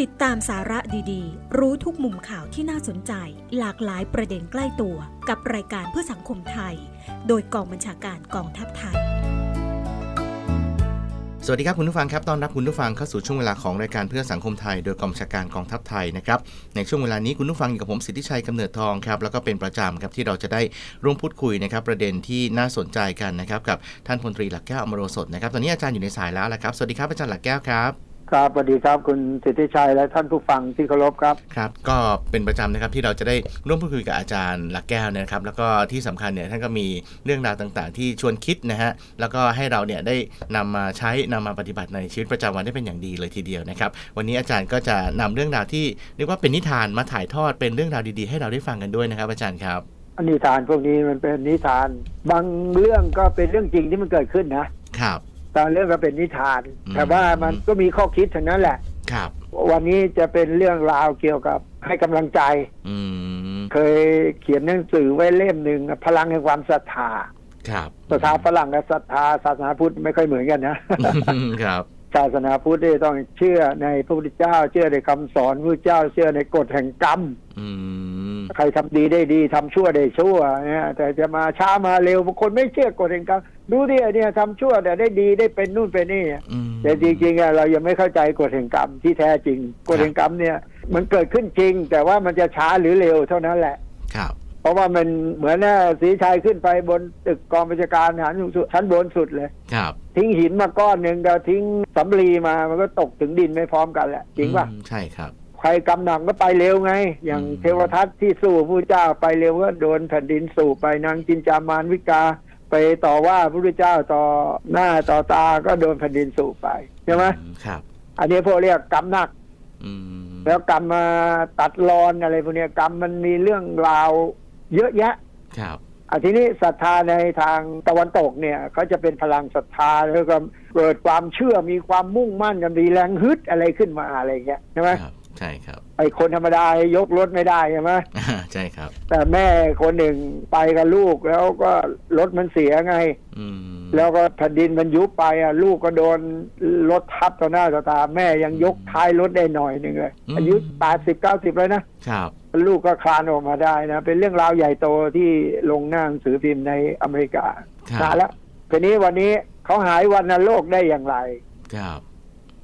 ติดตามสาระดีๆ รู้ทุกมุมข่าวที่น่าสนใจ หลากหลายประเด็นใกล้ตัว กับรายการเพื่อสังคมไทย โดยกองบัญชาการกองทัพไทย สวัสดีครับคุณผู้ฟังครับต้อนรับคุณผู้ฟังเข้าสู่ช่วงเวลาของรายการเพื่อสังคมไทย โดยกองบัญชาการกองทัพไทยนะครับ ในช่วงเวลานี้คุณผู้ฟังอยู่กับผมสิทธิชัยกำเนิดทองครับแล้วก็เป็นประจำครับที่เราจะได้ร่วมพูดคุยนะครับประเด็นที่น่าสนใจกันนะครับกับท่านพลตรีหลักแก้วอมโรสดนะครับตอนนี้อาจารย์อยู่ในสายแล้วละครับสวัสดีครับอาจารย์หลักแก้วครับ ครับสวัสดีครับ คุณสิทธิชัยและท่านผู้ฟังที่เคารพครับครับ ก็เป็นประจำนะครับที่เราจะได้ร่วมพูดคุยกับอาจารย์หลักแก้วนะครับ แล้วก็ที่สำคัญเนี่ยท่านก็มีเรื่องราวต่างๆ ที่ชวนคิดนะฮะแล้วก็ให้เราเนี่ยได้นำมาใช้นำมาปฏิบัติในชีวิตประจำวันได้เป็นอย่างดีเลยทีเดียวนะครับวันนี้อาจารย์ก็จะนำเรื่องราวที่เรียกว่าเป็นนิทานมาถ่ายทอดเป็นเรื่องราวดีๆ ให้เราได้ฟังกันด้วยนะครับ อาจารย์ครับนิทานพวกนี้มันเป็นนิทาน บางเรื่องก็เป็นเรื่องจริงที่มันเกิดขึ้นนะครับ บางเรื่องก็เป็นนิทาน อืม แต่ว่ามันก็มีข้อคิดทั้งนั้นแหละ ครับ วันนี้จะเป็นเรื่องราวเกี่ยวกับให้กำลังใจ อืม เคยเขียนหนังสือไว้เล่มหนึ่งพลังแห่งความศรัทธาครับ ศรัทธาฝรั่งกับศรัทธาศาสนาพุทธไม่ค่อยเหมือนกันนะ ครับ ศาสนาพุทธนี่ต้องเชื่อในพระพุทธเจ้า เชื่อในคำสอนพระพุทธเจ้าเชื่อในกฎแห่งกรรมอืมใครทำดีได้ดีทำชั่วได้ชั่วเนี่ยแต่จะมาช้ามาเร็วบางคนไม่เชื่อกฎแห่งกรรมดูดิไอ้เนี่ยทำชั่วแต่ได้ดีได้เป็นนู่นเป็นนี่อืมแต่จริงๆอะเรายังไม่เข้าใจกฎแห่งกรรมที่แท้จริงกฎแห่งกรรมเนี่ย มันเกิดขึ้นจริง แต่ว่ามันจะช้าหรือเร็วเท่านั้นแหละครับ เพราะว่ามันเหมือนน่ะสีชัยขึ้นไปบนตึกกองบัญชาการทหารสูงสุดชั้นบนสุดเลย ครับ ทิ้งหินมาก้อนหนึ่งก็ทิ้งสำลีมามันก็ตกถึงดินไม่พร้อมกันแหละจริงป่ะอืมใช่ครับ ใครกำหนักก็ไปเร็วไง อย่างอืม เทวทัตที่สู้พระเจ้าไปเร็วก็โดนแผ่นดินสู่ไปนางจินจามานวิกา ไปต่อว่าพระพุทธเจ้าต่อหน้าต่อตาก็โดนแผ่นดินสู่ไปใช่ไหมอืครับ อันนี้พวกเรียกกรรมหนัก อืมแล้วกรรมมาตัดรอนอะไรพวกเนี้ยกรรมมันมีเรื่องราว เยอะแยะครับอันทีนี้ศรัทธาในทางตะวันตกเนี่ยเขาจะเป็นพลังศรัทธาแล้วก็เกิดความเชื่อมีความมุ่งมั่นมีแรงฮึดอะไรขึ้นมาอะไรเงี้ยใช่ไหมครับ ใช่ครับ ไอ้คนธรรมดายกรถไม่ได้ใช่ไหมอ่าใช่ครับ แต่แม่คนหนึ่งไปกับลูกแล้วก็รถมันเสียไง อืมแล้วก็แผ่นดินมันยุบไปอะลูกก็โดนรถทับต่อหน้าต่อตาแม่ยังยกท้ายรถได้หน่อยหนึ่งเลยอายุแปดสิบเก้าสิบเลยนะครับ ลูกก็คลานออกมาได้นะ เป็นเรื่องราวใหญ่โตที่ลงหน้าหนังสือพิมพ์ในอเมริกาครับ นานแล้วทีนี้วันนี้เขาหายวันโลกได้อย่างไร ครับ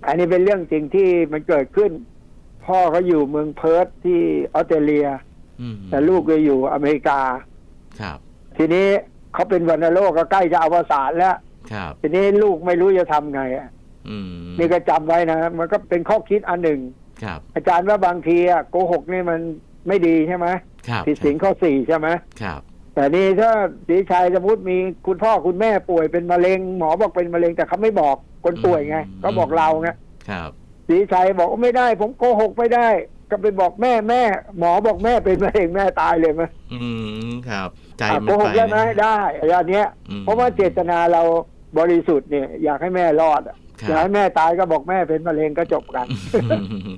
อันนี้เป็นเรื่องจริงที่มันเกิดขึ้น พ่อเขาอยู่เมืองเพิร์ธที่ออสเตรเลีย อืมแต่ลูกก็อยู่อเมริกา ครับทีนี้เขาเป็นวัณโรคก็ใกล้จะอวสานแล้ว ครับ ทีนี้ลูกไม่รู้จะทำไงอะอืมนี่ก็จำไว้นะมันก็เป็นข้อคิดอันหนึ่ง ครับอาจารย์ว่าบางทีอะโกหกนี่มันไม่ดีใช่ไหมครับผิดศีลข้อสี่ใช่ไหมครับแต่นี่ถ้าสีชัยสมมติมีคุณพ่อคุณแม่ป่วยเป็นมะเร็งหมอบอกเป็นมะเร็งแต่เขาไม่บอกคนป่วยไงก็บอกเราไงครับ สีชัยบอกว่าไม่ได้ ผมโกหกไม่ได้ ก็ไปบอกแม่แม่ หมอบอกแม่เป็นมะเร็งแม่ตายเลยไหมอืมครับ ใจอะมัโกนหไปกได้ไหมนะได้อันเนี้ยอืมเพราะว่าเจตนาเราบริสุทธิ์เนี่ยอยากให้แม่รอดอะคอยากรับให้แม่ตายก็บอกแม่เป็นมะเร็งก็จบกัน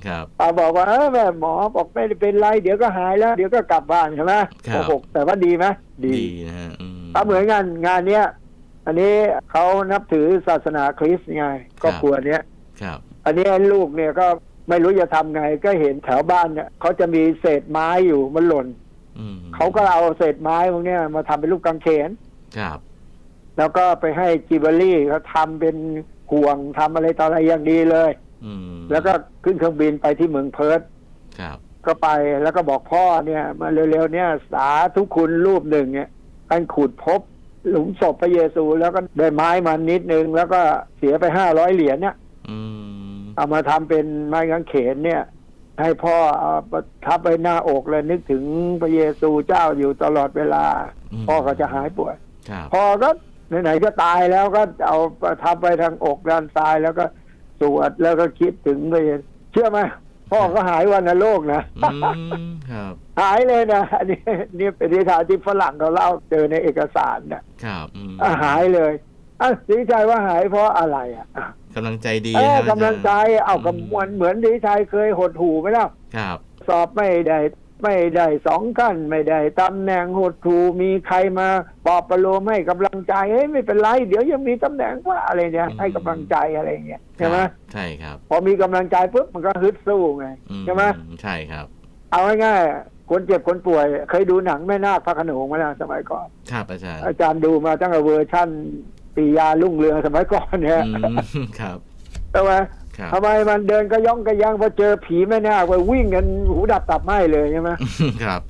ครับอ่าบอกว่าเออแม่หมอบอกไม่ได้เป็นไรเดี๋ยวก็หายแล้ว เดี๋ยวก็กลับบ้านใช่ไหมครัโกบหกแต่ว่าดีไหมดีดีนะฮะอืมก็เหมือนงานงานเนี้ยอันนี้เขานับถือศาสนาคริสต์ไงครอบครัวเนี้ยครับ อันนี้ลูกเนี่ยก็ไม่รู้จะทำไง ก็เห็นแถวบ้านเนี่ยเขาจะมีเศษไม้อยู่มันหล่นอืมเขาก็เอาเศษไม้พวกเนี้ยมาทำเป็นลูกกางเขนครับ แล้วก็ไปให้จิวเวลรี่เขาทำเป็นห่วงทำอะไรต่ออะไรอย่างดีเลยอืมแล้วก็ขึ้นเครื่องบินไปที่เมืองเพิร์ธครับก็ไปแล้วก็บอกพ่อเนี่ย มาเร็วๆเนี่ย สาธุคุณรูปหนึ่งเนี่ยท่านขุดพบ หลุมศพพระเยซู แล้วก็ได้ไม้มานิดนึง แล้วก็เสียไปห้าร้อยเหรียญเนี่ยอืม เอามาทำเป็นไม้กางเขนเนี่ย ให้พ่อเอาประทับไปหน้าอกเลยนึกถึงพระเยซูเจ้าอยู่ตลอดเวลามพ่อก็จะหายป่วยครับพอก็ไหนๆก็ตายแล้วก็เอาประทับไปทางอกด้านซ้ายแล้วก็สวดแล้วก็คิดถึงพระเยซูเชื่อไหมพ่อก็หายวันโลกนะอืมครับหายเลยนะอันนี้นี่เป็นนิทานที่ฝรั่งเขาเล่าเจอในเอกสารนะครับอืมอะหายเลยอะสีชัยว่าหายเพราะอะไรอะอะ กำลังใจดีเออครับกำลังใจเอาอืมกำมวลเหมือนสีชัยเคยหดหูไหมล่ะครับ สอบไม่ได้ ไม่ได้สองขั้นไม่ได้ตำแหน่งโหดทูมีใครมาปลอบประโลมให้กำลังใจเฮ้ยไม่เป็นไรเดี๋ยวยังมีตำแหน่งว่าอะไรเนี่ย อืม ให้กำลังใจอะไรเงี้ยใช่ไหมครับใช่ครับพอมีกำลังใจปุ๊บมันก็ฮึดสู้ไงอืใช่ไหมใช่ครับ เอาง่ายๆคนเจ็บคนป่วย เคยดูหนังแม่นาคพระโขนงไหมล่ะสมัยก่อน ครับอาจารย์อาจารย์ดูมาตั้งแต่เวอร์ชั่น ปียาลุ่งเรืองสมัยก่อนเนี่ยอืมครับใช่ไหมครับทำไมมันเดินกระย่องกระยังพอเจอผีแม่นาคไปวิ่งกันหูดับตับไหมเลยใช่ไหมครับ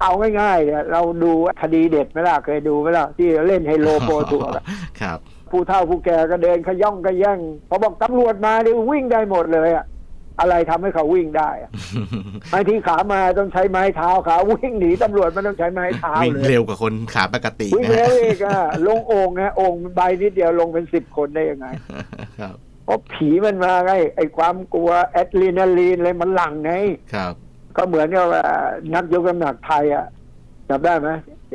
เอาง่ายๆเนี่ยเราดูคดีเด็ดไหมล่ะเคยดูไหมล่ะที่เล่นไฮโลโปรทัวร์อะครับ ผู้เฒ่าผู้แก่ก็เดินขย่องกระย่งพอบอกตำรวจมาดิวิ่งได้หมดเลยอะ อะไรทำให้เขาวิ่งได้อะไม้ที่ขามาต้องใช้ไม้เท้าขาวิ่งหนีตำรวจมันต้องใช้ไม้เท้าวิ่งเลยเร็วกว่าคนขาปกติวิ่งนะเร็ฮะวอีกอะลงโอ่งนะโอ่งใบนิดเดียวลงเป็นสิบคนได้ยังไงครับเพราะผีมันมาไงไอ้ความกลัวแอดรีนาลีนอะไรมันหลั่งไงครับ ก็เหมือนกับว่านักยกน้ำหนักไทยอะจำได้ไหม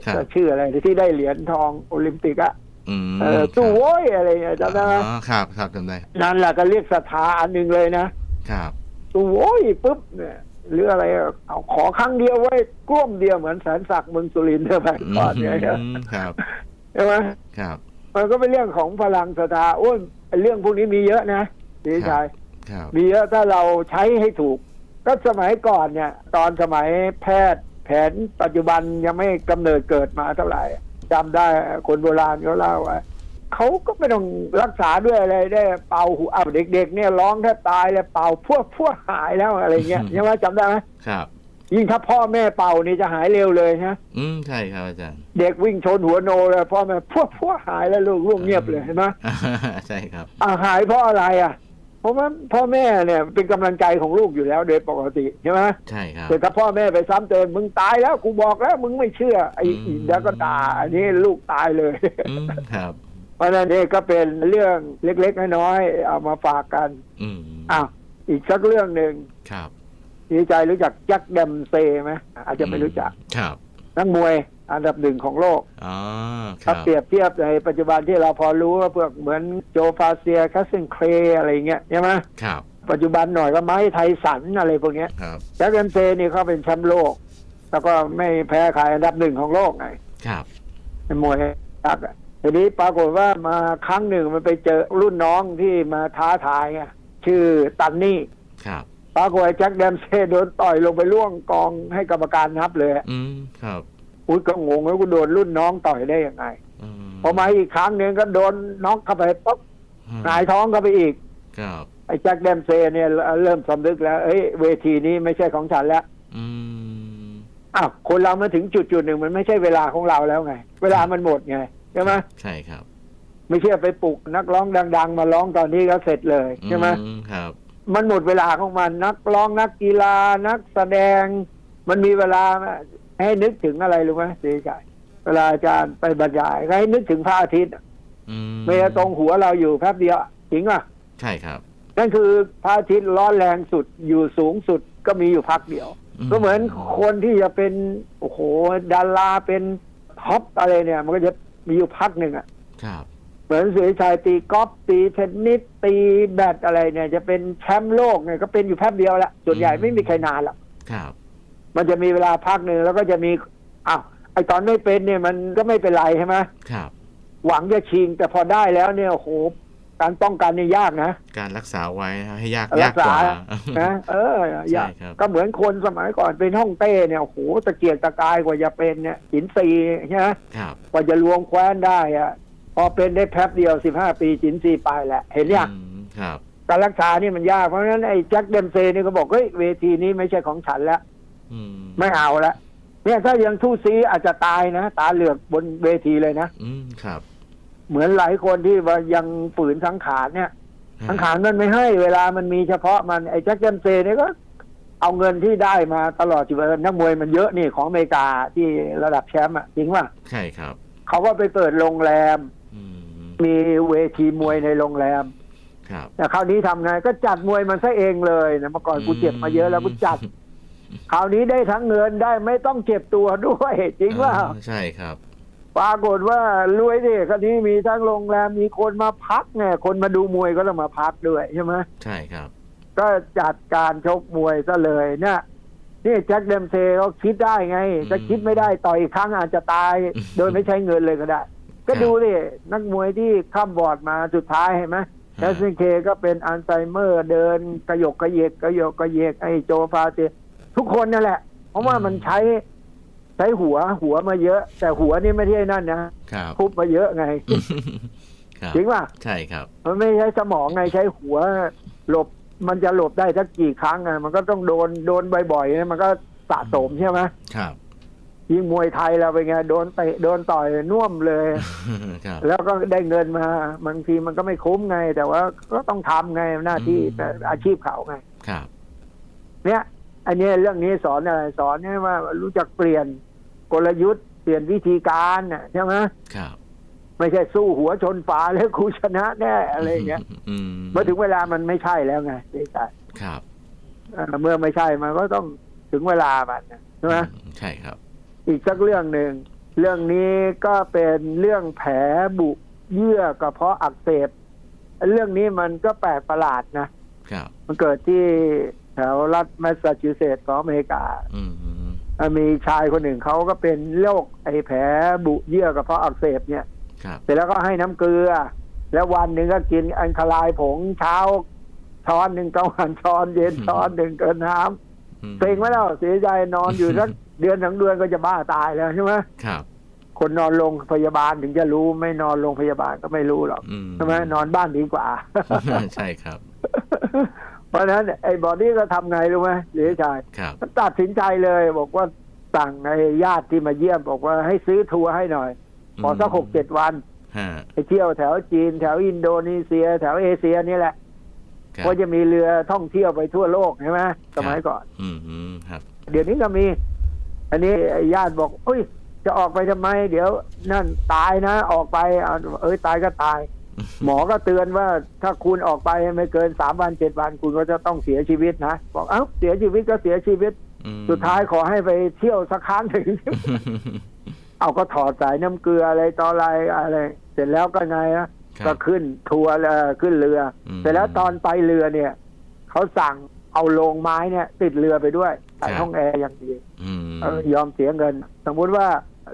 ครับชื่ออะไรที่ได้เหรียญทองโอลิมปิกอะอืมเออตู้โว้ยอะไรเงี้ยจำได้ไหมอ๋อครับครับจำได้นั่นแหละก็เรียกศรัทธาอันหนึ่งเลยนะ ครับตู้โว้ยปุ๊บเนี่ยหรืออะไรอะเอาขอครั้งเดียวไว้กลุ้มเดียวเหมือนแสนศักดิ์เมืองสุรินทร์ใช่ไหมก่อนเนี่ยอืมครับใช่ไหมครับ มันก็เป็นเรื่องของพลังศรัทธาโอ้ยไอ้เรื่องพวกนี้มีเยอะนะพี่ชายครับมีเยอะถ้าเราใช้ให้ถูก ก็สมัยก่อนเนี่ย ตอนสมัยแพทย์แผนปัจจุบันยังไม่กำเนิดเกิดมาเท่าไหร่จำได้คนโบราณเขาเล่าว่า เขาก็ไม่ต้องรักษาด้วยอะไรได้เป่าหูอ้าวเด็ก ๆ เนี่ยร้องแทบตายเลยเป่าพวกพวกหายแล้วอะไรเงี้ยใช่ไหมจำได้ไหมครับ ยิ่งถ้าพ่อแม่เป่านี่จะหายเร็วเลยนะอืมใช่ครับอาจารย์ เด็กวิ่งชนหัวโนเลยพ่อแม่พวกพวกหายแล้วลูกลูกเงียบเลยเห็นไหมใช่ครับอ่าหายเพราะอะไรอะเพราะว่าพ่อแม่เนี่ยเป็นกำลังใจของลูกอยู่แล้วโดยปกติใช่ไหมใช่ครับแต่ถ้าพ่อแม่ไปซ้ำเติมมึงตายแล้วกูบอกแล้วมึงไม่เชื่อไอ้อืมอีกแล้วก็ด่าอันนี้ลูกตายเลยอืมครับ เพราะฉะนั้นนี่ก็เป็นเรื่องเล็กๆน้อยๆเอามาฝากกันอืมอ้าวอีกสักเรื่องหนึ่งครับ ดีใจรู้จักแจ็คแดมเซย์ไหมอาจจะไม่รู้จัก ครับนักมวยอันดับหนึ่งของโลกอ๋อคถ้ารับเปรียบเทียบในปัจจุบันที่เราพอรู้ว่าพวกเหมือนโจฟาเซียคัสเซนเครอะไรเงี้ยใช่ไหมครับปัจจุบันหน่อยก็ไม้ไทสันอะไรพวกเนี้ยครับแจ็คแดมเซย์นี่เขาเป็นแชมป์โลก แล้วก็ไม่แพ้ใครอันดับหนึ่งของโลกไงครับ เป็นมวยยักษ์อะ ทีนี้ปรากฏว่ามาครั้งหนึ่งมันไปเจอรุ่นน้องที่มาท้าทายไงชื่อตันนี่ครับปรากฏว่าแจ็คแดมเซ่โดนต่อยลงไปล่วงกองให้กรรมการนับเลยอะอืมครับอุ้ยก็งงว่ากูโดนรุ่นน้องต่อยได้ยังไงอืมพอมาอีกครั้งหนึ่งก็โดนน็อกเข้าไปปุ๊บอืมหงายท้องเข้าไปอีก ครับไอ้แจ็คแดมเซ่เนี่ยเริ่มสำนึกแล้วเอ้ยเวทีนี้ไม่ใช่ของฉันแล้วอืมอ้าวคนเรามาถึงจุดจุดๆหนึ่งมันไม่ใช่เวลาของเราแล้วไง เวลามันหมดไงใช่ไหมใช่ครับ ไม่เชื่อไปปลุกนักร้องดัง ๆ มาร้องตอนนี้ก็เสร็จเลยใช่ไหมอืครับ มันหมดเวลาของมันนักร้องนักกีฬานักแสดง มันมีเวลาให้นึกถึงอะไรรู้ไหมสีชัยเวลาอาจารย์ไปบรรยายให้นึกถึงพระอาทิตย์อืมเมตรงหัวเราอยู่แป๊บเดียวจริงป่ะใช่ครับนั่นคือพระอาทิตย์ร้อนแรงสุดอยู่สูงสุดก็มีอยู่พักเดียว ก็เหมือนคนที่จะเป็นโอ้โหดาราเป็นท็อปอะไรเนี่ย มันก็จะ มีอยู่พักหนึ่งอะครับเหมือนสุริชัยตีกอล์ฟตีเทนนิสตีแบดอะไรเนี่ย จะเป็นแชมป์โลกเนี่ยก็เป็นอยู่แป๊บเดียวละส่วนใหญ่ไม่มีใครนานหรอกครับ มันจะมีเวลาพักหนึ่งแล้วก็จะมีอ้าวไอตอนไม่เป็นเนี่ยมันก็ไม่เป็นไรใช่ไหมครับ หวังจะชิงแต่พอได้แล้วเนี่ยโอ้โห การป้องกันเนี่ยยากนะ การรักษาไว้ให้ยากรัยากษากว่านะเออยากใช่ครับก็เหมือนคนสมัยก่อนเป็นห้องเต้เนี่ยโอ้โหตะเกียกตะกายกว่าจะเป็นเนี่ยหินซีใช่ไหมครับกว่าจะลวงแคว้นได้อะพอเป็นได้แป๊บเดียวสิบห้าปีจินซีไปแหละ เห็นยังอืมครับการรักษานี่มันยากเพราะฉะนั้นไอ้แจ็คเดมเซนี่ก็บอกเฮ้ยเวทีนี้ไม่ใช่ของฉันแล้วอืมไม่เอาละเนี่ยถ้ายังทู่ซีอาจจะตายนะ ตาเหลือกบนเวทีเลยนะ อืมครับ เหมือนหลายคนที่ว่ายังฝืนสังขารเนี่ย สังขารมันไม่ให้เวลามันมีเฉพาะมันไอ้แจ็คเดมเซเนี่ยก็ เอาเงินที่ได้มาตลอดชีวิตนักมวยมันเยอะนี่ของอเมริกาที่ระดับแชมป์อะจริงว่าใช่ครับ เขาก็ไปเปิดโรงแรมอืมมีเวทีมวยในโรงแรมครับแต่คราวนี้ทำไงก็จัดมวยมันซะเองเลยนะเมื่อก่อนกูเจ็บมาเยอะแล้วกูจัดคราวนี้ได้ทั้งเงินได้ไม่ต้องเจ็บตัวด้วย จริงว่าอ๋อใช่ครับ ปรากฏว่ารวยดิคราวนี้มีทั้งโรงแรมมีคนมาพักเนี่ยคนมาดูมวยก็ต้องมาพักด้วยใช่ไหมใช่ครับ ก็จัดการชกมวยซะเลยเนี่ยนี่แจ็คเดมเซเขาคิดได้ไงอืมถ้าคิดไม่ได้ต่อยอีกครั้งอาจจะตายอืมโดยไม่ใช้เงินเลยก็ได้ ก็ครับดูดินักมวยที่ข้ามบอร์ดมาสุดท้ายเห็นไหมแคสซินเคก็เป็นอัลไซเมอร์เดินกระหยกกระเยกกระหยกกระเยกไอ้โจฟาเตทุกคนนั่นแหละ เพราะว่ามันใช้ ใช้หัวหัวมาเยอะ แต่หัวนี่ไม่ใช่นั่นนะครับทุบมาเยอะไงครับจริงป่ะใช่ครับ มันไม่ใช้สมองไงใช้หัว หลบมันจะหลบได้สักกี่ครั้งไงมันก็ต้องโดนโดนบ่อยๆนะมันก็สะสมใช่ไหมครับยิงมวยไทยเราเป็นไงโดนเตะโดนต่อยน่วมเลยครับแล้วก็ได้เงินมาบางทีมันก็ไม่คุ้มไง แต่ว่าก็ต้องทำไงหน้าที่แต่อาชีพเขาไงครับ เนี่ย อันนี้เรื่องนี้สอนอะไรสอนให้ว่ารู้จักเปลี่ยน กลยุทธ์เปลี่ยนวิธีการน่ะใช่ไหมครับ ไม่ใช่สู้หัวชนฝาแล้วกูชนะแน่อะไรอย่างเงี้ยอืมเมื่อถึงเวลามันไม่ใช่แล้วไงใช่ใช่ครับเอ่อเมื่อไม่ใช่มันก็ต้องถึงเวลามันนะใช่ไหมใช่ครับ อีกสักเรื่องหนึ่งเรื่องนี้ก็เป็นเรื่องแผลบุเยื่อกระเพาะอักเสบเรื่องนี้มันก็แปลกประหลาดนะครับมันเกิดที่แถวรัฐแมสซาชูเซตส์ของอเมริกาอื มอะมีชายคนหนึ่งเขาก็เป็นโรคไอ้แผลบุเยื่อกระเพาะอักเสบเนี่ยครับเสร็จแล้วก็ให้น้ำเกลือ แล้ววันหนึ่งก็กินอันคลายผงเช้า ช้อนหนึ่งกลางวันช้อนเย็นช้อนหนึ่งเกินน้ำอืมเซ็งไหมแล้วเสียใจนอนอยู่สักเดือนสองเดือนก็จะบ้าตายแล้วใช่ไหมครับ คนนอนโรงพยาบาลถึงจะรู้ไม่นอนโรงพยาบาลก็ไม่รู้หรอกอืมใช่ไหมนอนบ้านดีกว่าใช่ครับ เพราะฉะนั้นไอ้บอดี้ก็ทำไงรู้ไหมเสียใจครับก็ตัดสินใจเลยบอกว่าสั่งไอ้ญาติที่มาเยี่ยมบอกว่าให้ซื้อทัวร์ให้หน่อยขอสักหกเจ็ดวันฮะไปเที่ยวแถวจีน แถวอินโดนีเซีย แถวเอเชียนี่แหละครับเพราะจะมีเรือท่องเที่ยวไปทั่วโลกใช่ไหมสมัยก่อนอืมอืมครับ เดี๋ยวนี้ก็มี อันนี้ญาติบอกเอ้ย จะออกไปทำไม เดี๋ยวนั่นตายนะ ออกไปเอาเอ้ยตายก็ตาย หมอก็เตือนว่าถ้าคุณออกไปไม่เกินสามวันเจ็ดวันคุณก็จะต้องเสียชีวิตนะบอกเอ้าเสียชีวิตก็เสียชีวิตอืมสุดท้ายขอให้ไปเที่ยวสักครั้งหนึ่งเอาก็ถอดสายน้ำเกลืออะไรต่ออะไรอะไร เสร็จแล้วก็ไงนะครัก็บขึ้นทัวร์เอ่อขึ้นเรืออมเสร็จแล้วตอนไปเรือเนี่ยเขาสั่งเอาโลงไม้เนี่ย ติดเรือไปด้วยใส่ครับห้องแอร์อย่างดีอืมเออยอมเสียเงิน สมมุติว่า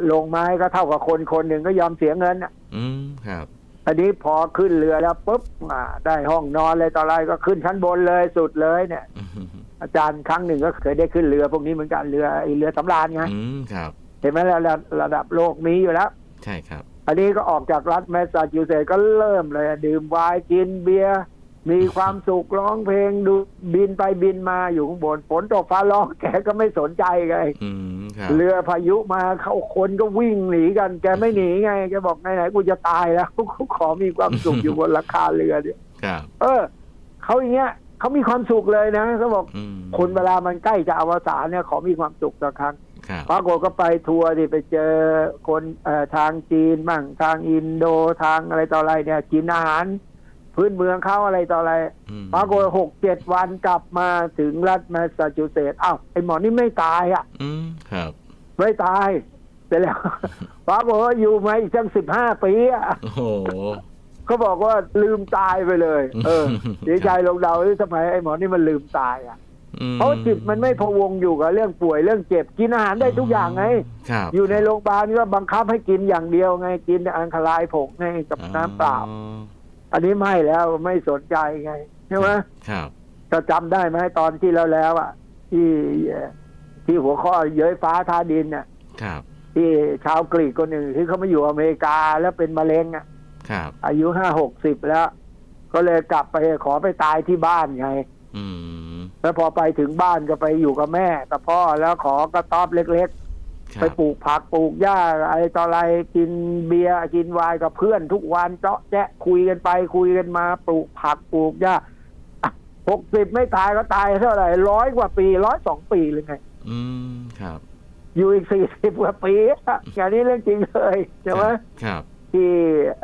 โลงไม้ก็เท่ากับคนคนหนึ่งก็ยอมเสียเงินน่ะอืมครับ อันนี้พอขึ้นเรือแล้วปุ๊บอ่าได้ห้องนอนเลยต่ออะไรก็ขึ้นชั้นบนเลยสุดเลยเนี่ยอืมอาจารย์ครั้งหนึ่งก็เคยได้ขึ้นเรือพวกนี้เหมือนกันเรือไอเรือสำราญไงอืมครับ เห็นไหมระดับระดับโลกมีอยู่แล้ว ใช่ครับ อันนี้ก็ออกจากรัฐแมสซาชูเซตส์ก็เริ่มเลย ดื่มไวน์กินเบียร์ มีความสุขร้องเพลงดูบินไปบินมาอยู่ข้างบนฝนตกฟ้าร้องแกก็ไม่สนใจไงอืมครับเรือพายุมาเขาคนก็วิ่งหนีกัน แกไม่หนีไงแกบอกไหนๆกูจะตายแล้วกูขอมีความสุขอยู่บนหลังคาเรือเนี่ยครับเออเขาอย่างเงี้ยเขามีความสุขเลยนะเขาบอกอืมคนเวลามันใกล้จะอวสานเนี่ยขอมีความสุขสักครั้งครับปรากฏก็ไปทัวร์ที่ไปเจอคนเอ่อทางจีนบ้างทางอินโดทางอะไรต่ออะไรเนี่ยกินอาหาร พื้นเมืองเขาอะไรต่ออะไรอืมปรากฏหกเจ็ดวันกลับมาถึงรัฐแมสซาชูเซตส์อ้าวไอหมอนี่ไม่ตายอะอืมครับ ไม่ตายเสร็จแล้วปรากฏว่าอยู่มาอีกตั้งสิบห้าปีอะโอ้โหเขาบอกว่าลืมตายไปเลย เออเสียใจลงเดาที่ทำไมไอหมอนี่มันลืมตายอะอืมเพราะจิตมันไม่พะวงอยู่กับเรื่องป่วยเรื่องเจ็บกินอาหารได้ทุกอย่างไงครับอยู่ในโรงพยาบาลนี่ก็บังคับให้กินอย่างเดียวไงกินแต่อังคลายผงไงกับน้ำเปล่า อ๋ออันนี้ไม่แล้วไม่สนใจไงใช่ไหมครับจะจำได้ไหมตอนที่แล้วแล้วอะ ที่เอ่อที่หัวข้อเย้ยฟ้าทาดินน่ะ ครับ ที่ชาวกรีกคนหนึ่งที่เขามาอยู่อเมริกาแล้วเป็นมะเร็งอะ ครับ อายุห้าหกสิบแล้ว ก็เลยกลับไปขอไปตายที่บ้านไงอืมแล้วพอไปถึงบ้านก็ไปอยู่กับแม่กับพ่อแล้วขอกระต๊อบเล็กคๆรั ไปปลูกผักปลูกหญ้าอะไรต่ออะไรกินเบียร์กินไวน์กับเพื่อนทุกวันเจาะแจ๊ะคุยกันไปคุยกันมา ปลูกผักปลูกหญ้าหกสิบไม่ตายก็ตายเท่าไหร่ร้อยกว่าปีร้อยสองปีเลยไง อืมครับ อยู่อีกสี่สิบกว่าปีอะอย่างนี้เรื่องจริงเลยใช่ไหมครับ ที่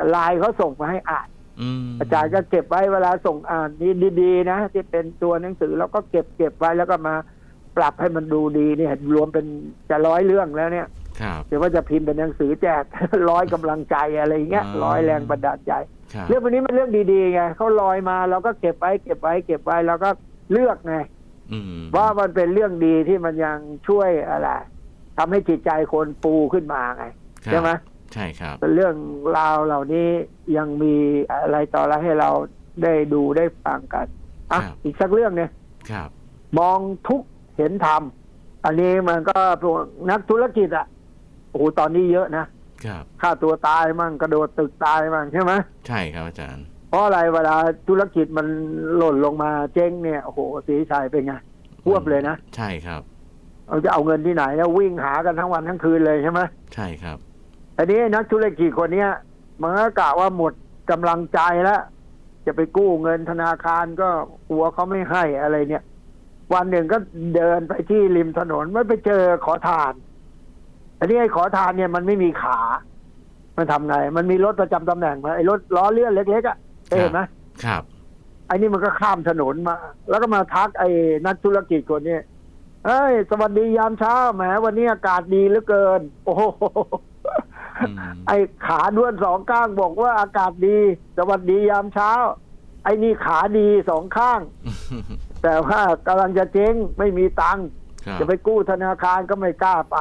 ไลน์เขาส่งมาให้อ่านอืมอาจารย์ก็เก็บไว้เวลาส่งอ่านนี่ดีๆนะที่เป็นตัวหนังสือแล้วก็เก็บเก็บไว้แล้วก็มา ปรับให้มันดูดีเนี่ยรวมเป็นจะร้อยเรื่องแล้วเนี่ยครับเดี๋ยวว่าจะพิมพ์เป็นหนังสือแจก ร้อยกำลังใจอะไรอย่างเงี้ยอ่าร้อยแรงบันดาลใจครับเรื่องวันนี้มันเรื่องดีๆไงเขาลอยมาเราก็เก็บไว้เก็บไว้เก็บไว้แล้วก็เลือกไงอืมว่ามันเป็นเรื่องดีที่มันยังช่วยอะไรทำให้จิตใจคนปูขึ้นมาไงครับใช่ไหมใช่ครับเป็นเรื่องราวเหล่านี้ยังมีอะไรต่ออะไรให้เราได้ดูได้ฟังกันอะครับอีกสักเรื่องเนี่ยครับ มองทุกข์ เห็นธรรมอันนี้มันก็พวกนักธุรกิจอะโอ้โหตอนนี้เยอะนะครับฆ่าตัวตายมั่งกระโดดตึกตายมั่งใช่ไหมใช่ครับอาจารย์ เพราะอะไรเวลาธุรกิจมันหล่นลงมาเจ๊งเนี่ยโอ้โหสีชัยเป็นไงพวบเลยนะใช่ครับเราจะเอาเงินที่ไหนแล้ววิ่งหากันทั้งวันทั้งคืนเลยใช่ไหมใช่ครับอันนี้นักธุรกิจคนเนี้ยมันก็กะว่าหมดกำลังใจแล้วจะไปกู้เงินธนาคารก็กลัวเขาไม่ให้อะไรเนี่ย วันหนึ่งก็เดินไปที่ริมถนนไม่ไปเจอขอทานอันนี้ไอ้ขอทานเนี่ยมันไม่มีขา มันทำไง มันมีรถประจำตำแหน่งมาไอ้รถล้อเลื่อนเล็กๆอะ่ะเคยเห็นไหมครับไอ้นี่มันก็ข้ามถนนมา แล้วก็มาทักไอ้นักธุรกิจคนนี้เอ้ยสวัสดียามเช้าแหมวันนี้อากาศดีเหลือเกิน โอ้โหอืมไอ้ขาด้วนสองข้างบอกว่าอากาศดี สวัสดียามเช้า ไอ้นี่ขาดีสองข้าง แต่ว่ากำลังจะเจ๊งไม่มีตังค์ครับจะไปกู้ธนาคารก็ไม่กล้าไป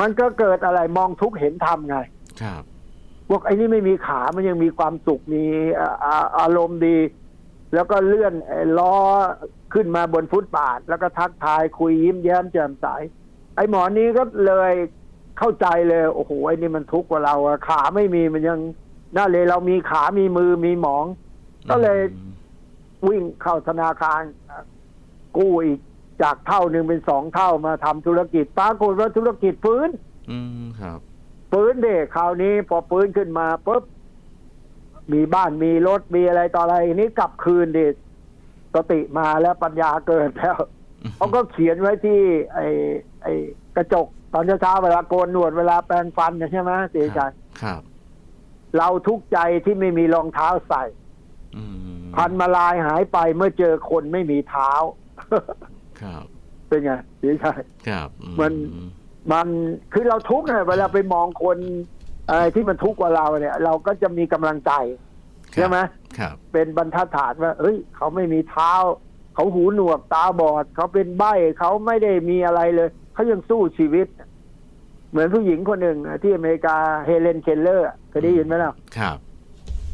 มันก็เกิดอะไรมองทุกข์เห็นธรรมไงครับ บอกไอ้นี่ไม่มีขามันยังมีความสุขมีอ่าอ่าอารมณ์ดี แล้วก็เลื่อนไอ้ล้อขึ้นมาบนฟุตบาท แล้วก็ทักทายคุยยิ้มแย้มแจ่มใสไอ้หมอนี้ก็เลยเข้าใจเลย โอ้โหไอ้นี่มันทุกข์กว่าเราอะขาไม่มีมันยังน่าเลยเรามีขามีมือมีหมอง ก็เลยอืม วิ่งเข้าธนาคารอะกู้อีกจากเท่าหนึ่งเป็นสองเท่ามาทำธุรกิจปรากฏว่าธุรกิจฟื้น อืมครับฟื้นเด็กคราวนี้พอฟื้นขึ้นมาปุ๊บมีบ้านมีรถมีอะไรต่ออะไรนี้กลับคืนเด็กสติมาแล้วปัญญาเกิดแล้วเขาก็เขียนไว้ที่ ไอ้ไอ้กระจกตอนเช้าๆเวลาโกนหนวดเวลาแปรงฟันเนี่ยใช่ไหมเสียใจครับ เราทุกข์ใจที่ไม่มีรองเท้าใส่ อืม พันมาลายหายไปเมื่อเจอคนไม่มีเท้า ครับเป็นไงเสียใจครับอืมันมันคือเราทุกข์เนี่ยเวลาไปมองคนอะไรที่มันทุกข์กว่าเราเนี่ย เราก็จะมีกำลังใจใช่ไหมครับ เป็นบรรทัดฐานว่าเฮ้ย เขาไม่มีเท้า เขาหูหนวกตาบอด เขาเป็นใบ้เขาไม่ได้มีอะไรเลย เขายังสู้ชีวิต เหมือนผู้หญิงคนหนึ่งที่อเมริกาเฮเลนเคลเลอร์เคยได้ยินไหมล่ะครับ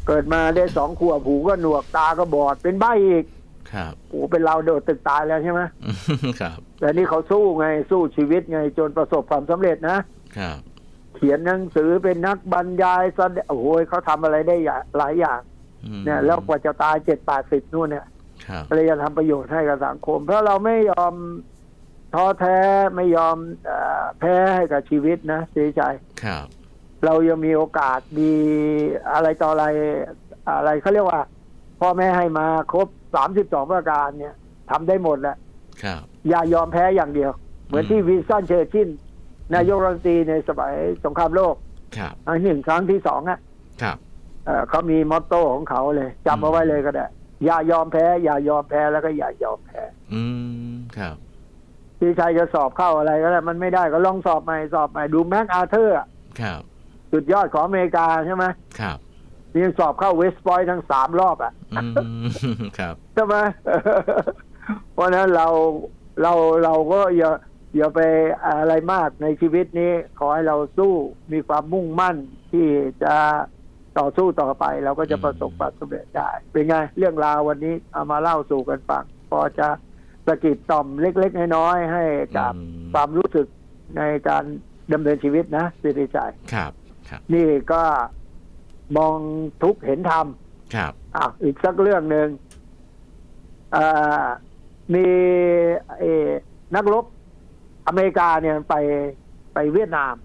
เกิดมาได้สองขวบหูก็หนวกตาก็บอดเป็นใบ้อีก ครับโอ้เป็นเราโดดตึกตายแล้วใช่ไหมอืมครับ แต่นี่เขาสู้ไงสู้ชีวิตไงจนประสบความสำเร็จนะครับ เขียนหนังสือเป็นนักบรรยายแสดงโอ้โหเขาทำอะไรได้อย่างหลายอย่างอืมเนี่ยแล้วกว่าจะตายเจ็ดแปดสิบนู่นเนี่ยครับก็เลยจะทำประโยชน์ให้กับสังคม เพราะเราไม่ยอมท้อแท้ไม่ยอมเออแพ้ให้กับชีวิตนะเสียใจครับ เรายังมีโอกาสมีอะไรต่ออะไรอะไรเขาเรียกว่า พ่อแม่ให้มาครบสามสิบสองประการเนี่ยทำได้หมดแหละครับอย่ายอมแพ้อย่างเดียว เหมือนที่วินสตันเชอร์ชินนายกรัฐมนตรีในสมัยสงครามโลกครับครั้งหนึ่งครั้งที่สองอะครับเอ่อเขามีมอตโต้ของเขาเลยจำเอาไว้เลยก็ได้ อย่ายอมแพ้ อย่ายอมแพ้แล้วก็อย่ายอมแพ้ อืมครับพี่ชายจะสอบเข้าอะไรก็ได้มันไม่ได้ก็ลองสอบใหม่สอบใหม่ดูแม็กอาเธอร์อะครับ สุดยอดของอเมริกาใช่ไหมครับนี่ยังสอบเข้าเวสต์พอยต์ทั้งสามรอบอะอืมครับ ใช่ไหม เพราะฉะนั้นเราเราเราก็อย่าอย่าไปอะไรมากในชีวิตนี้ ขอให้เราสู้มีความมุ่งมั่นที่จะต่อสู้ต่อไป เราก็จะประสบความสำเร็จได้ เป็นไง เรื่องราววันนี้เอามาเล่าสู่กันฟังพอจะสะกิดต่อมเล็ก ๆ น้อยๆให้กับอืม ความรู้สึกในการดำเนินชีวิตนะสิริชัย ครับ ครับ นี่ก็มองทุกข์เห็นธรรมครับอะอีกสักเรื่องหนึ่งอ่ามีเออนักรบอเมริกาเนี่ยไปไปเวียดนาม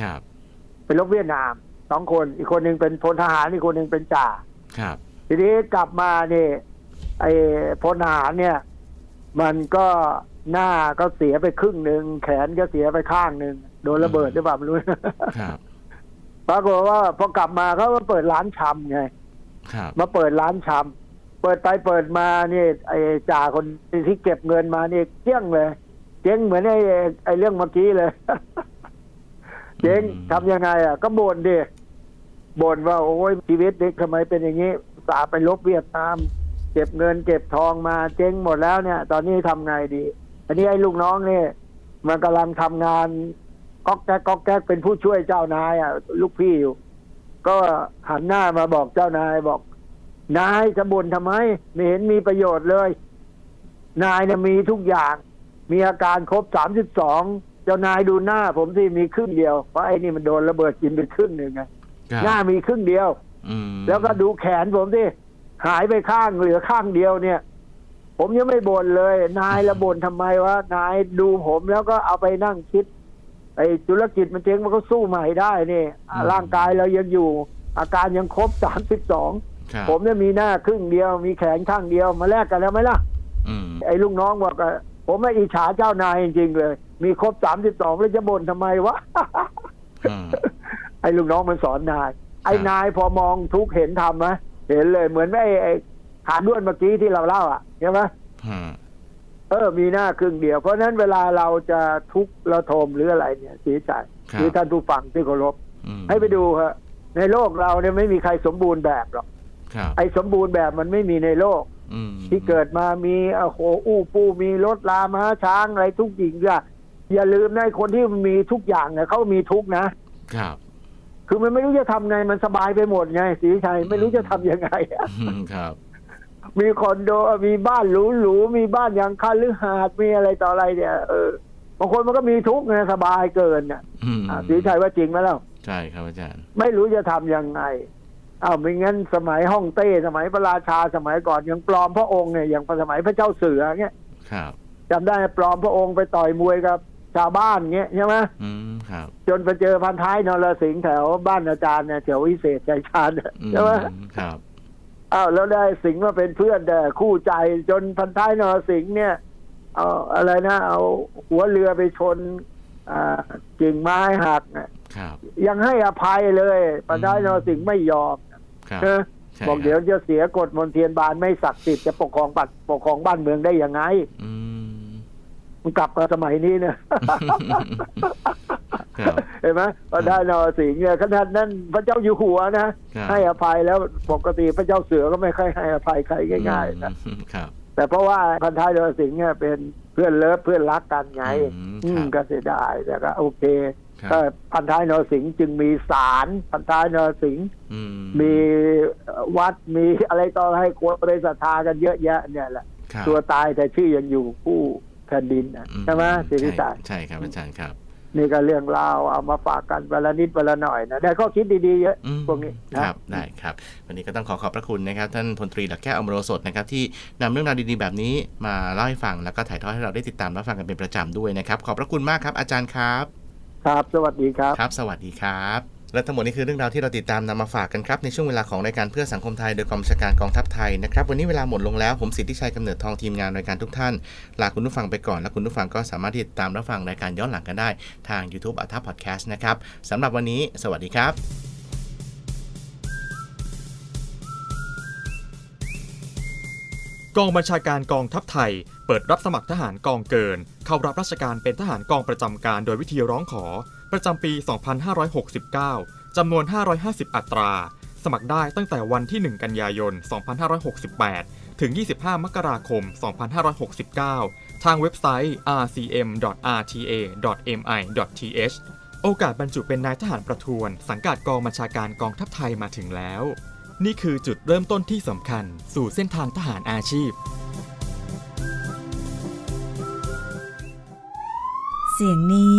ครับ ไปรบเวียดนามสองคน อีกคนหนึ่งเป็นพลทหารอีกคนหนึ่งเป็นจ่า ครับ ทีนี้กลับมาเนี่ยไอ้พลทหารเนี่ย มันก็หน้าก็เสียไปครึ่งหนึ่งแขนก็เสียไปข้างหนึ่งโดนระเบิดหรือเปล่าไม่รู้ครับ ปรากฏว่าพอกลับมาเขาก็เปิดร้านชำไงครับ มาเปิดร้านชำเปิดไปเปิดมาเนี่ยไอ้จ่าคนที่เก็บเงินมาเนี่ยเจ๊งเลย เจ๊งเหมือนไอ้ไอ้เรื่องเมื่อกี้เลย เจ๊งทำยังไง อะ ก็บ่นดิบ่นว่าโอ้ยชีวิตเด็กทำไมเป็นอย่างนี้สาห์ไปลบเวียดนามเก็บเงินเก็บทองมาเจ๊งหมดแล้วเนี่ย ตอนนี้ทำไงดี อันนี้ไอ้ลูกน้องเนี่ยมันกำลังทำงาน ก๊อกแก๊กก๊อกแก๊กเป็นผู้ช่วยเจ้านายอะ ลูกพี่อยู่ ก็หันหน้ามาบอกเจ้านายบอก นายจะบ่นทำไม ไม่เห็นมีประโยชน์เลย นายเนี่ยมีทุกอย่าง มีอาการครบสามสิบสองเจ้านายดูหน้า ผมที่มีครึ่งเดียวเพราะไอ้นี่มันโดนระเบิดกินไปครึ่งหนึ่งไงครับหน้ามีครึ่งเดียว อืมแล้วก็ดูแขนผมที่หายไปข้างเหลือข้างเดียวเนี่ย ผมยังไม่บ่นเลย นายละบ่นทำไมวะนายดูผมแล้วก็เอาไปนั่งคิด ไอ้ธุรกิจมันเจ๊งมันก็สู้ใหม่ได้นี่อะร่างกายเรายังอยู่ อาการยังครบสามสิบสองครับผมเนี่ยมีหน้าครึ่งเดียว มีแขนข้างเดียวมาแลกกันแล้วไหมล่ะ อืมไอ้ลูกน้องบอกว่าผมไม่อิจฉาเจ้านายจริงๆเลย มีครบสามสิบสองแล้วจะบ่นทำไมวะ อืม ไอ้ลูกน้องมันสอนนาย ไอ้นายพอมองทุกข์เห็นทำไหมเห็นเลยเหมือนไอ้ไอ้ขาด้วนเมื่อกี้ที่เราเล่าอะใช่ไหม อืมเออมีหน้าครึ่งเดียว เพราะฉะนั้นเวลาเราจะทุกข์ระทมหรืออะไรเนี่ยเสียใจครัหรือบท่านผู้ฟังที่เคารพอืมให้ไปดูฮะในโลกเราเนี่ยไม่มีใครสมบูรณ์แบบหรอกครับไอ้สมบูรณ์แบบมันไม่มีในโลกอืมที่เกิดมามีโอ้โหอู้ปู้มีรถลาม้าช้างอะไรทุกอย่างอย่าอย่าลืมนะไอ้คนที่มีทุกอย่างเนี่ยเขามีทุกข์นะครับ คือมันไม่รู้จะทำไงมันสบายไปหมดไงสีชัยไม่รู้จะทำยังไงอะอืมครับ มีคอนโดมีบ้านหรูๆมีบ้านอย่างคาลือหาดมีอะไรต่ออะไรเนี่ยเออบางคนมันก็มีทุกข์ไงสบายเกินน่ะอืมอะสีชัยว่าจริงไหมเล่าใช่ครับอาจารย์ ไม่รู้จะทำยังไงอ้าวไม่งั้นสมัยฮ่องเต้สมัยพระราชาสมัยก่อนยังปลอมพระองค์เนี่ยอย่างสมัยพระเจ้าเสือเงี้ยครับจำได้ปลอมพระองค์ไปต่อยมวยกับชาวบ้านเงี้ยใช่ไหมอืมครับ จนไปเจอพันท้ายนรสิงห์แถวบ้านอาจารย์เนี่ยแถววิเศษใจชาญเนี่ยอืมใช่ไหมครับ อ้าวแล้วได้สิงห์มาเป็นเพื่อนแต่คู่ใจจนพันท้ายนรสิงห์เนี่ยเอาอะไรนะเอาหัวเรือไปชนอ่ากิ่งไม้หักเนี่ยครับยังให้อภัยเลยพันท้ายนรสิงห์ไม่ยอมครับเออใช่บอกครับเดี๋ยวจะเสียกฎมนเทียนบานไม่ศักดิ์สิทธิ์จะปกครองบัตรปกครองบ้านเมืองได้ยังไงอืมมันกลับมาสมัยนี้เนี่ย ครับเห็นไหมพันท้ายนรสิงห์เนี่ยขนาดนั้นพระเจ้าอยู่หัวนะครับให้อภัยแล้วปกติพระเจ้าเสือก็ไม่ค่อยให้อภัยใครง่ายๆนะอืมครับ แต่เพราะว่าพันท้ายนรสิงห์เนี่ยเป็นเพื่อนเลิฟเพื่อนรักกันไง อืมอืมครับก็เสียดายแต่ก็โอเคครับก็พันท้ายนรสิงห์จึงมีศาลพันท้ายนรสิงห์อืมมีวัดมีอะไรต่อให้คนไปศรัทธากันเยอะแยะ เนี่ยแหละครับตัวตายแต่ชื่อยังอยู่ผู้แผ่นดินน่ะอืใช่ไหมสิริใช่ตายใช่ครับอาจารย์ครับ นี่ก็เรื่องราวเอามาฝากกันวันละนิดวันละหน่อยนะได้ข้อคิดดีๆเยอะอืมพวกนี้นะครับได้ครับ วันนี้ก็ต้องขอขอบพระคุณนะครับ ท่านพลตรีหลักแก้วอมโรสดนะครับ ที่นำเรื่องราวดีๆแบบนี้มาเล่าให้ฟังแล้วก็ถ่ายทอดให้เราได้ติดตามรับฟังกันเป็นประจำด้วยนะครับ ขอบพระคุณมากครับอาจารย์ครับ ครับ สวัสดีครับครับ สวัสดีครับ และทั้งหมดนี้คือเรื่องราวที่เราติดตามนำมาฝากกันครับ ในช่วงเวลาของรายการเพื่อสังคมไทยโดยกองบัญชาการกองทัพไทยนะครับวันนี้เวลาหมดลงแล้วผมสิทธิชัยกำเนิดทองทีมงานรายการทุกท่านลาคุณผู้ฟังไปก่อนและคุณผู้ฟังก็สามารถที่จะติดตามรับฟังรายการย้อนหลังกันได้ทาง YouTube อัลทัพพอดแคสต์นะครับสำหรับวันนี้ สวัสดีครับกองบัญชาการกองทัพไทย เปิดรับสมัครทหารกองเกิน เข้ารับราชการเป็นทหารกองประจำการโดยวิธีร้องขอ ประจำปี 2569 จำนวน 550 อัตรา สมัครได้ตั้งแต่วันที่ 1 กันยายน 2568 ถึง 25 มกราคม 2569 ทางเว็บไซต์ rcm.rta.mi.th โอกาสบรรจุเป็นนายทหารประทวน สังกัดกองบัญชาการกองทัพไทยมาถึงแล้ว นี่คือจุดเริ่มต้นที่สำคัญ สู่เส้นทางทหารอาชีพ เสียงนี้